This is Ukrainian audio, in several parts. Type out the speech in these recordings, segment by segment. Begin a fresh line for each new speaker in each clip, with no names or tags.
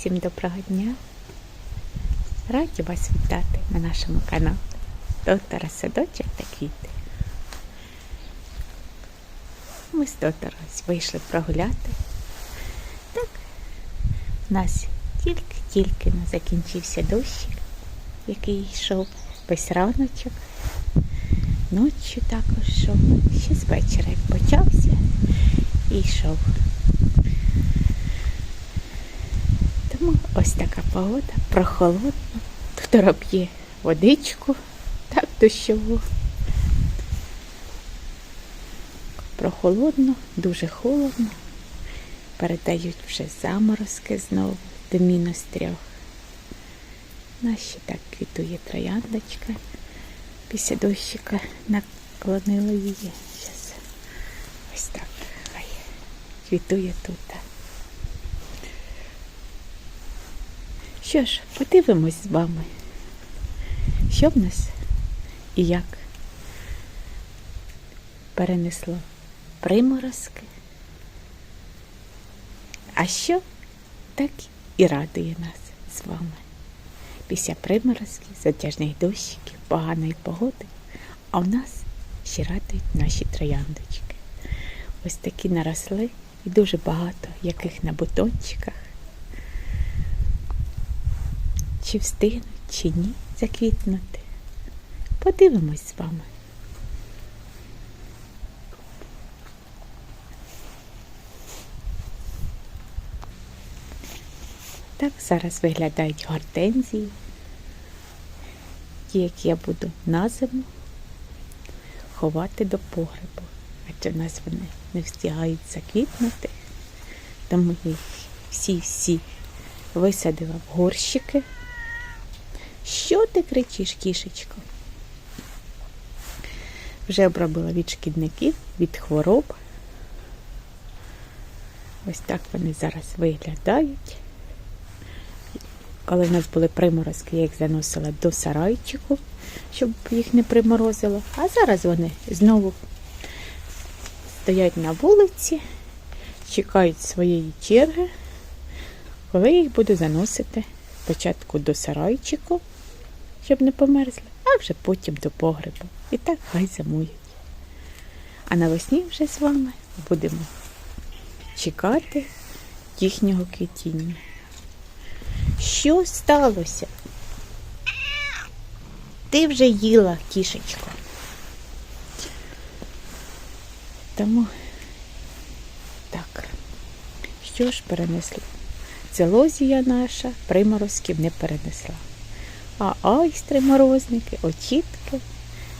Всім доброго дня. Раді вас вітати на нашому каналі Доктора Садочок та квіти. Ми з доктором вийшли прогуляти. Так, у нас тільки-тільки закінчився дощик, який йшов весь раночок. Ночі також йшов. Ще з вечора почався і йшов. Тому ось така погода, прохолодна. Доктора п'є водичку, так дощову. Прохолодно, дуже холодно. Передають вже заморозки знову до мінус трьох. Наші так квітує трояндочка. Після дощика наклонила її. Зараз ось так хай квітує тут. Що ж, подивимось з вами, що в нас і як перенесло приморозки, а що так і радує нас з вами. Після приморозків, затяжних дощиків, поганої погоди, а в нас ще радують наші трояндочки. Ось такі наросли і дуже багато яких на бутончиках. Чи встигнуть, чи ні заквітнути. Подивимось з вами. Так зараз виглядають гортензії, ті, які я буду на зиму ховати до погребу, адже в нас вони не встигають заквітнути, тому їх всі-всі висадила в горщики. Що ти кричиш, кішечко? Вже обробила від шкідників, від хвороб. Ось так вони зараз виглядають. Коли в нас були приморозки, я їх заносила до сарайчику, щоб їх не приморозило. А зараз вони знову стоять на вулиці, чекають своєї черги, коли я їх буду заносити спочатку до сарайчику, щоб не померзли, а вже потім до погребу. І так хай зимують. А навесні вже з вами будемо чекати їхнього квітіння. Що сталося? Ти вже їла, кішечко. Тому так, що ж перенесли? Целозія наша приморозків не перенесла. А айстри, морозники, очітки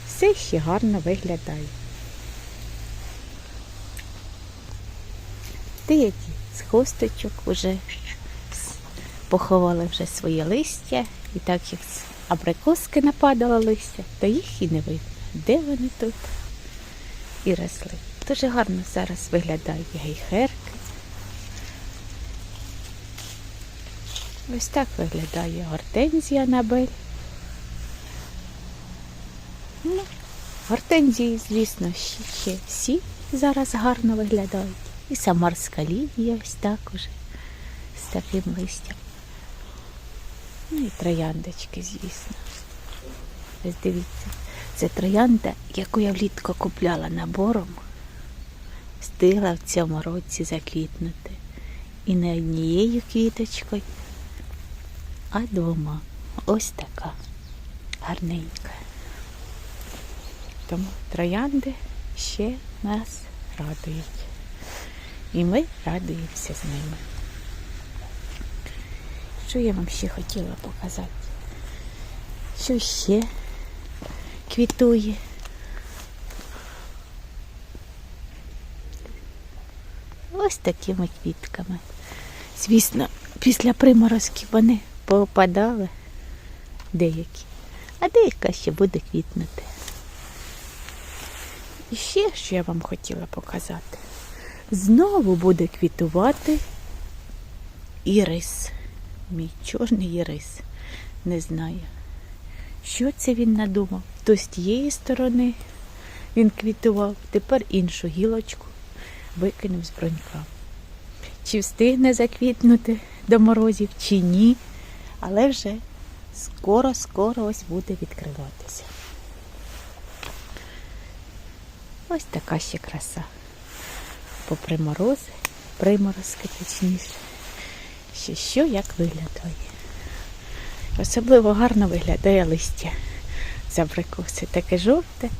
все ще гарно виглядає. Деякі з хосточок вже поховали вже своє листя, і так як з абрикоски нападало листя, то їх і не видно. Де вони тут і росли. Дуже гарно зараз виглядають гейхерки. Ось так виглядає гортензія Набель. Ну, гортензії, звісно, ще, всі зараз гарно виглядають. І самарська лілія ось так уже з таким листям. Ну і трояндочки, звісно. Ось дивіться, це троянда, яку я влітку купляла набором, встигла в цьому році заквітнути. І не однією квіточкою, а двома. Ось така гарненька. Тому троянди ще нас радують. І ми радуємося з ними. Що я вам ще хотіла показати? Що ще квітує? Ось такими квітками. Звісно, після приморозків вони поопадали деякі, а деяка ще буде квітнути. І ще, що я вам хотіла показати, знову буде квітувати ірис. Мій чорний ірис. Не знаю, що це він надумав. То з тієї сторони він квітував, тепер іншу гілочку викинув з бронька. Чи встигне заквітнути, до морозів чи ні. Але вже скоро-скоро ось буде відкриватися. Ось така ще краса. Попри морози, приморозки точніше. Ще що як виглядає. Особливо гарно виглядає листя з абрикоси. Таке жовте,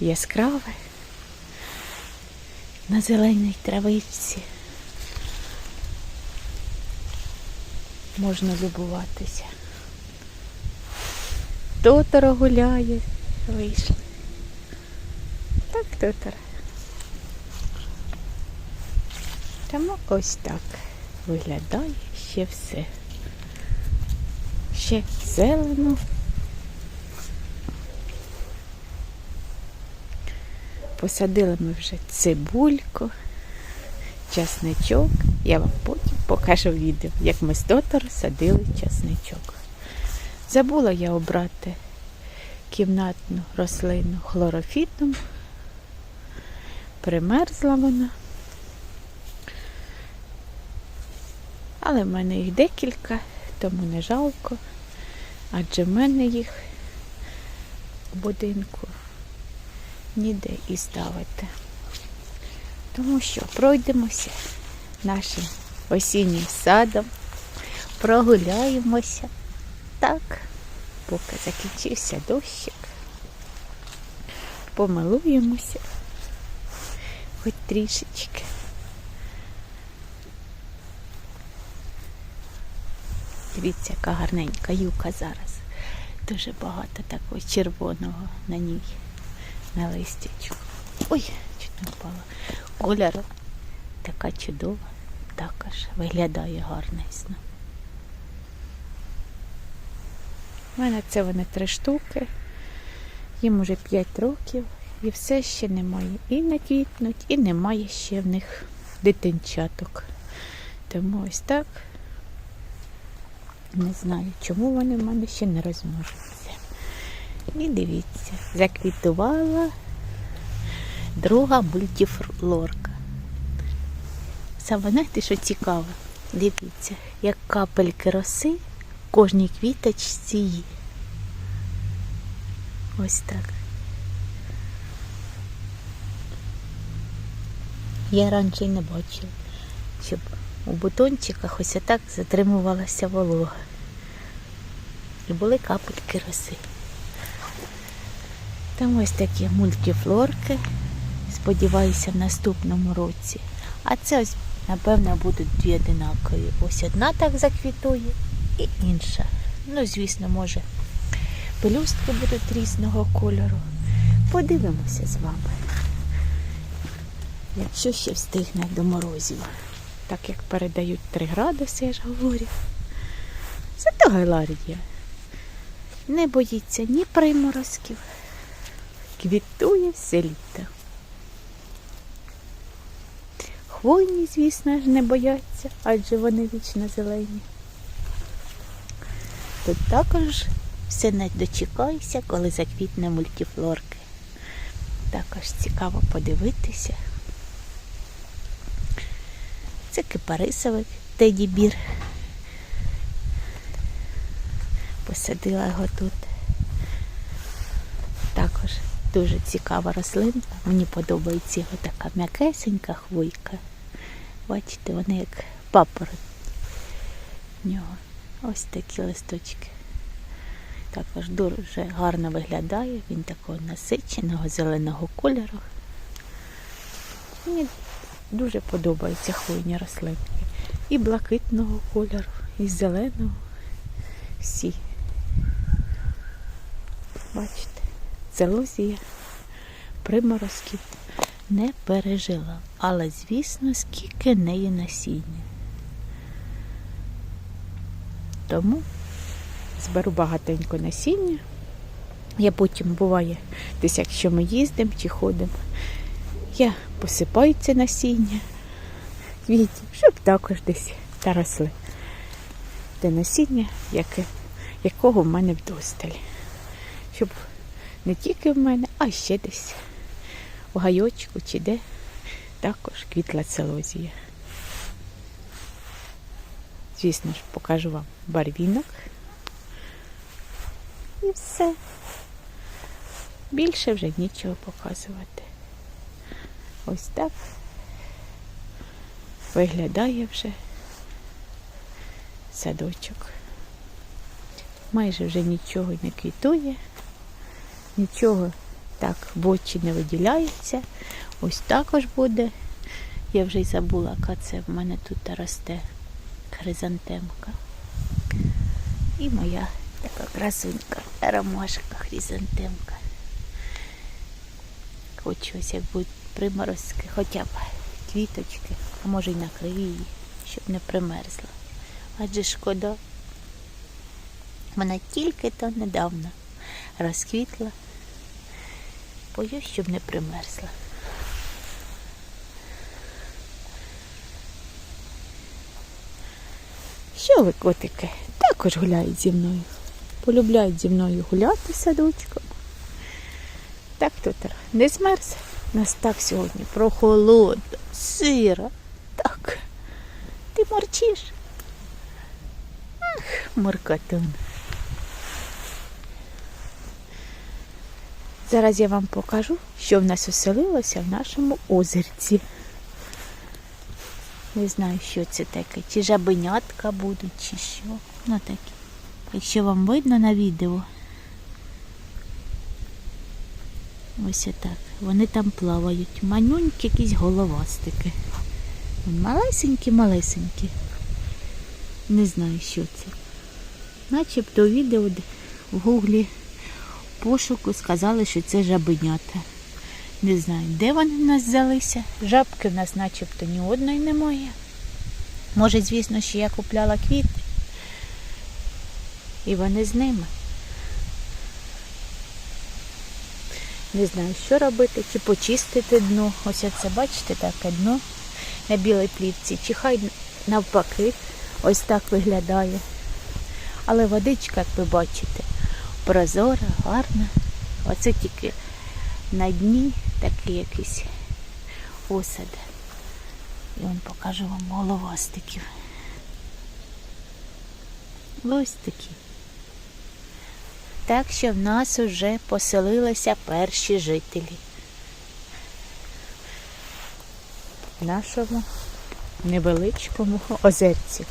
яскраве, на зеленій травичці. Можна любуватися. Тоторо гуляє, вийшли. Так, Тоторо. Тому ось так виглядає ще все. Ще зелено. Посадили ми вже цибульку, часничок. Я вам потім покажу відео, як ми з Тоторо садили часничок. Забула я обрати кімнатну рослину хлорофітом. Примерзла вона. Але в мене їх декілька, тому не жалко. Адже в мене їх у будинку ніде і ставити. Тому що пройдемося нашим осіннім садом, прогуляємося. Так, поки закінчився дощик. Помилуємося хоч трішечки. Дивіться, яка гарненька юка зараз. Дуже багато такого червоного на ній, на листячку. Ой, чуть не впала. Кольору така чудова, також виглядає гарнисно. У мене це вони три штуки. Їм уже 5 років і все ще немає. І наквітнуть, і немає ще в них дитинчаток. Тому ось так. Не знаю, чому вони в мене ще не розмножуються. І дивіться, заквітувала друга мультифлорка. Саме знаєте, що цікаво? Дивіться, як капельки роси кожній квіточці. Ось так. Я раніше не бачила, щоб у бутончиках ось так затримувалася волога. І були капельки роси. Там ось такі мультифлорки. Сподіваюся, в наступному році. А це ось, напевно, будуть дві одинакові. Ось одна так заквітує і інша. Ну, звісно, може, пелюстки будуть різного кольору. Подивимося з вами. Якщо ще встигне до морозів. Так як передають 3 градуси, я ж говорю. Зато Гайлардія не боїться ні приморозків, квітує все літо. Хвойні, звісно ж, не бояться, адже вони вічно зелені. Тут також все не дочекайся, коли заквітне мультифлорки. Також цікаво подивитися. Це кипарисовий теді-бір. Посадила його тут. Дуже цікава рослинка. Мені подобається його така м'якесенька хвойка. Бачите, вони як папороть в нього. Ось такі листочки. Також дуже гарно виглядає, він такого насиченого зеленого кольору. Мені дуже подобаються хвойні рослинки. І блакитного кольору, і зеленого. Всі. Бачите, целузія приморозків не пережила. Але, звісно, скільки неї насіння. Тому зберу багатенько насіння. Я потім буває, десь якщо ми їздимо чи ходимо, я посипаю це насіння квітів, щоб також десь та росли. Те насіння, яке, якого в мене вдосталь. Щоб не тільки в мене, а ще десь у гайочку чи де також квітла целозія. звісно ж, покажу вам барвінок. І все. Більше вже нічого показувати. Ось так виглядає вже садочок. Майже вже нічого не квітує, нічого так в очі не виділяється. Ось також буде. Я вже й забула, яка це в мене тут росте хризантемка. І моя така красунька, ромашка хризантемка. Хочу ось як будуть приморозки, хоча б квіточки, а може й накрию її, щоб не примерзла. Адже шкода. Вона тільки то недавно розквітла. Боюсь, щоб не примерзла. Що ви, котики, також гуляють зі мною. Полюбляють зі мною гуляти садочком. Так тут не змерз. Нас так сьогодні прохолодно, сиро. Так. Ти морчиш? Ах, моркатун. Зараз я вам покажу, що в нас оселилося в нашому озерці. Не знаю, що це таке. Чи жабенятка будуть, чи що. Ну таке. Якщо вам видно на відео. Ось отак. Вони там плавають. Манюнькі якісь головастики. Малесенькі-малесенькі. Не знаю, що це. Начебто відео в гуглі пошуку сказали, що це жабенята. Не знаю, де вони в нас взялися. Жабки в нас начебто ні одної немає. Може, звісно, що я купляла квіти. І вони з ними. Не знаю, що робити, чи почистити дно. Ось це, бачите, таке дно на білій плівці. Чи хай навпаки, ось так виглядає. Але водичка, як ви бачите, прозора, гарна. Оце тільки на дні такий якийсь осад. І он покажу вам головастиків. Ось такі. Так що в нас уже поселилися перші жителі. Нашому невеличкому озерці.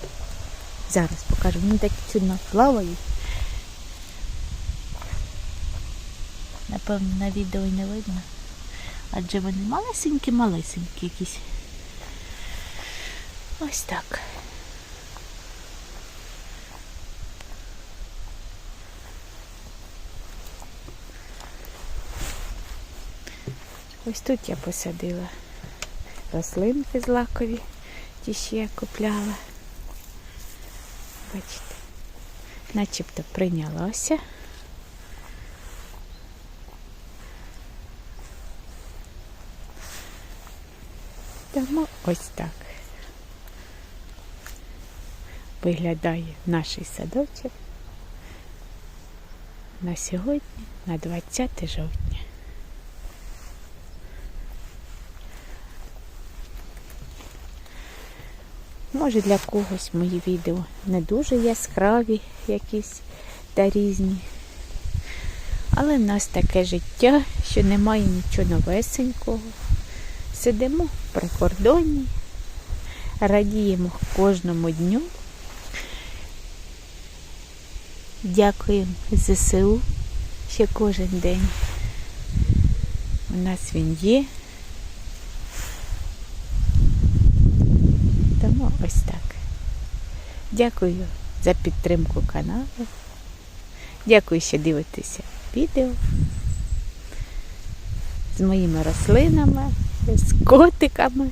Зараз покажу. Вони такі чудно плавають. Напевно, на відео не видно. Адже вони малесенькі-малесенькі якісь. Ось так. Ось тут я посадила рослинки злакові, ті ще я купляла. Бачите, начебто прийнялося. Тому ось так виглядає наш садочок на сьогодні, на 20 жовтня. Може для когось мої відео не дуже яскраві якісь та різні. Але в нас таке життя, що немає нічого новесенького. Сидимо при кордоні, радіємо кожному дню. Дякуємо ЗСУ, що кожен день у нас він є. Тому ось так. Дякую за підтримку каналу. Дякую, що дивитеся відео з моїми рослинами, з котиками,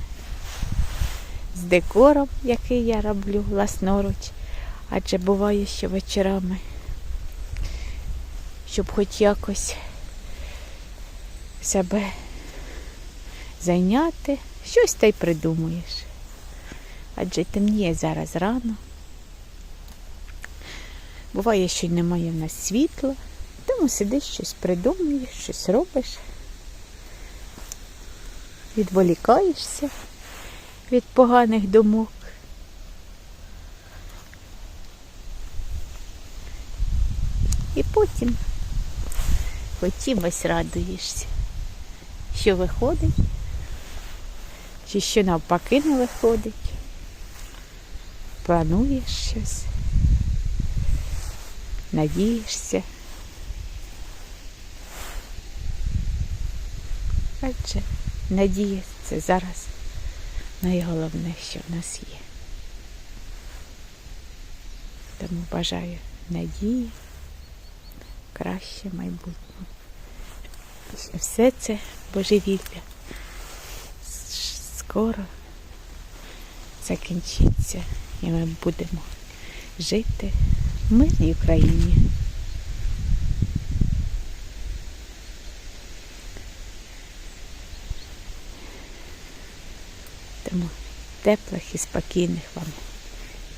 з декором, який я роблю власноруч. Адже буває, що вечорами, щоб хоч якось себе зайняти, щось та й придумуєш. Адже темніє зараз рано. Буває, що й немає в нас світла, тому сидиш, щось придумуєш, щось робиш, відволікаєшся від поганих думок. І потім хотімось радуєшся, що виходить, чи що навпаки не виходить. Плануєш щось, надієшся. Адже надія це зараз найголовне, що в нас є. Тому бажаю надії, краще майбутнє. Все це божевілля скоро закінчиться і ми будемо жити в мирній Україні. Тому теплих і спокійних вам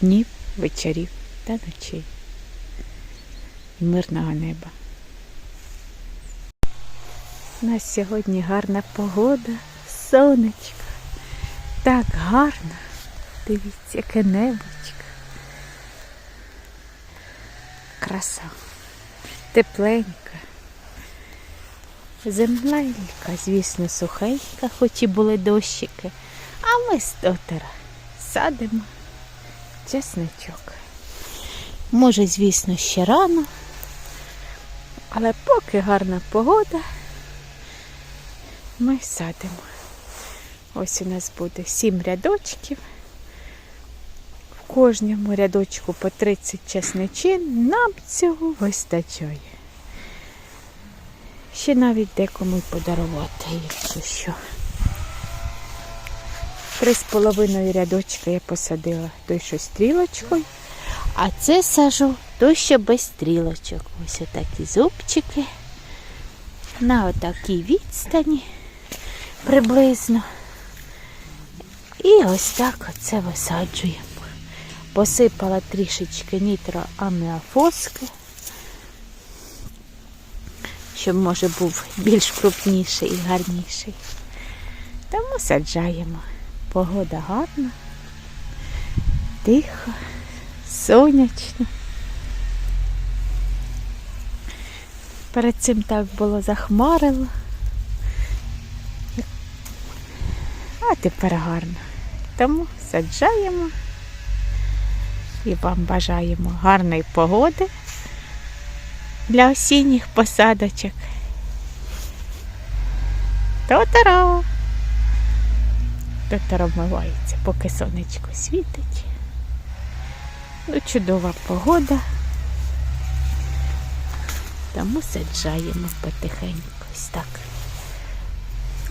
днів, вечорів та ночей. І мирного неба. У нас сьогодні гарна погода, сонечко. Так гарно. Дивіться, яке небочко. Краса. Тепленька. Земленька, звісно, сухенька, хоч і були дощики. А ми з дотера садимо чесничок. Може, звісно, ще рано, але поки гарна погода, ми садимо. Ось у нас буде сім рядочків. В кожному рядочку по 30 чесничин. Нам цього вистачає. Ще навіть декому подарувати, якщо що. Три з половиною рядочка я посадила той, що стрілочкою, а це сажу той, що без стрілочок. Ось отакі зубчики. На отакій відстані приблизно. І ось так оце висаджуємо. Посипала трішечки нітроаміафоски, щоб може був більш крупніший і гарніший. Тому саджаємо. Погода гарна, тихо, сонячно. Перед цим так було захмарило. А тепер гарно. Тому саджаємо і вам бажаємо гарної погоди для осінніх посадочок. Та-та-ра! Доктор обмивається, поки сонечко світить. Ну, чудова погода. Тому саджаємо потихеньку. Ось так.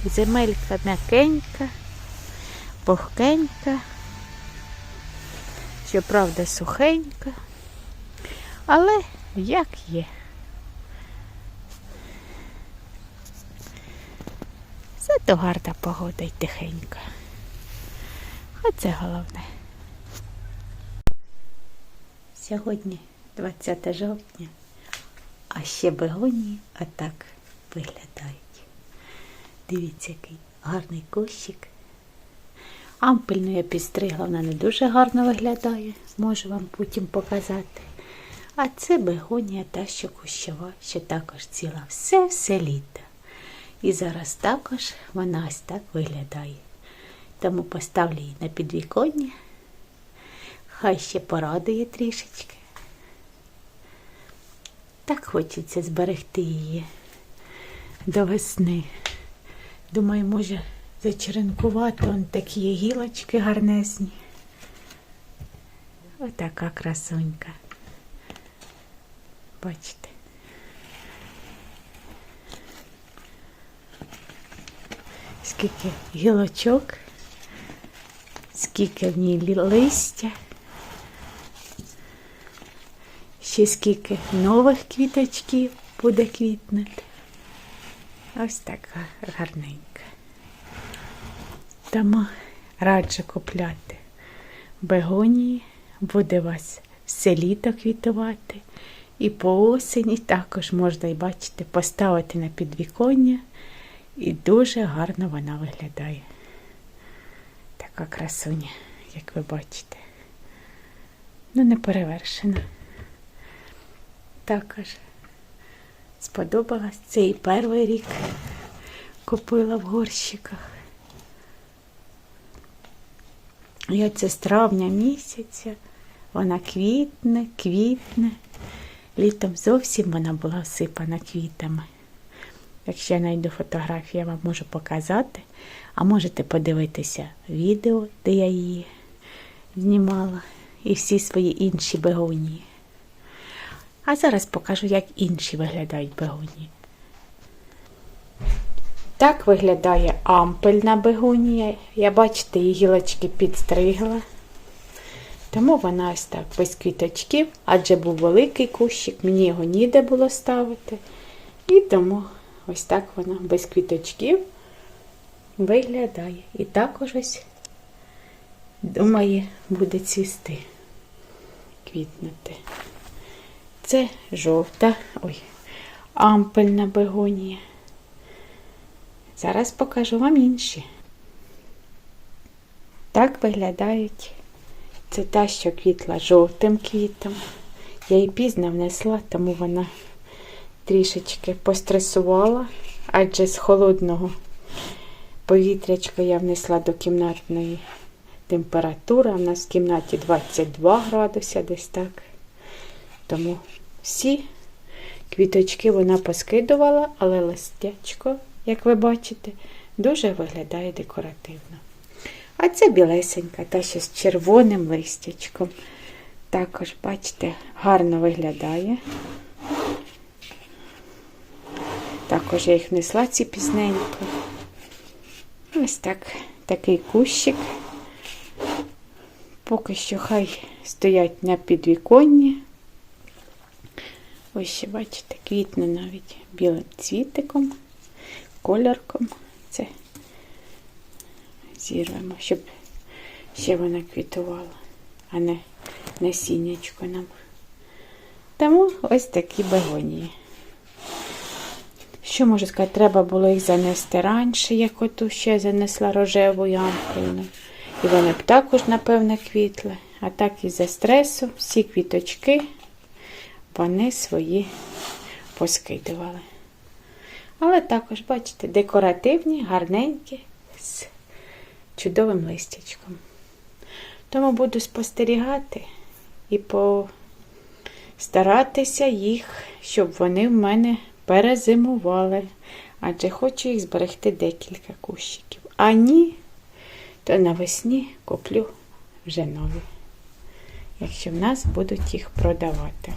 Земелька м'якенька, пухкенька, щоправда, сухенька, але як є. Зато гарна погода й тихенька. Оце головне. Сьогодні 20 жовтня, а ще бегонії отак виглядають. Дивіться, який гарний кущик. Ампельну я підстригла, вона не дуже гарно виглядає, можу вам потім показати. А це бегонія та, що кущова, що також ціла все-все літо. І зараз також вона ось так виглядає. Тому поставлю її на підвіконня. Хай ще порадує трішечки. Так хочеться зберегти її до весни. Думаю, може зачеренкувати он такі гілочки гарнесні. Отака красунька. Бачите. Скільки гілочок, скільки в ній листя, ще скільки нових квіточків буде квітнути. Ось така гарненька. Тому раджу купляти бегонії, буде вас все літо квітувати. І по осені також можна, і бачите, поставити на підвіконня. І дуже гарно вона виглядає. Така красуня, як ви бачите. Ну, не перевершена. Також сподобалась. Це і перший рік купила в горщиках. І оце з травня місяця вона квітне, квітне. Літом зовсім вона була всипана квітами. Якщо я знайду фотографію, я вам можу показати. А можете подивитися відео, де я її знімала, і всі свої інші бегонії. А зараз покажу, як інші виглядають бегонії. Так виглядає ампельна бегонія. Я бачите, її гілочки підстригла. Тому вона ось так без квіточків, адже був великий кущик, мені його ніде було ставити. І тому ось так вона без квіточків виглядає. І також ось, думаю, буде цвісти, квітнути. Це жовта, ой, ампельна бегонія. Зараз покажу вам інші. Так виглядають. Це та, що квітла жовтим квітом. Я її пізно внесла, тому вона трішечки постресувала, адже з холодного повітрячка я внесла до кімнатної температури. У нас в кімнаті 22 градуси, десь так. Тому всі квіточки вона поскидувала, але листячко, як ви бачите, дуже виглядає декоративно. А це білесенька, та ще з червоним листячком. Також, бачите, гарно виглядає. Також я їх внесла ці пізненько. Ось так, такий кущик. Поки що хай стоять на підвіконні. Ось ще, бачите, квітне навіть білим цвітиком, кольорком. Це зірвемо, щоб ще вона квітувала, а не насіннячко нам. Тому ось такі бегонії. Що можу сказати, треба було їх занести раніше, як оту ще занесла рожеву ямпельну. І вони б також, напевно, квітли. А так із-за стресу всі квіточки вони свої поскидували. Але також, бачите, декоративні, гарненькі, з чудовим листячком. Тому буду спостерігати і постаратися їх, щоб вони в мене перезимували. Адже хочу їх зберегти декілька кущиків. А ні, то навесні куплю вже нові, якщо в нас будуть їх продавати.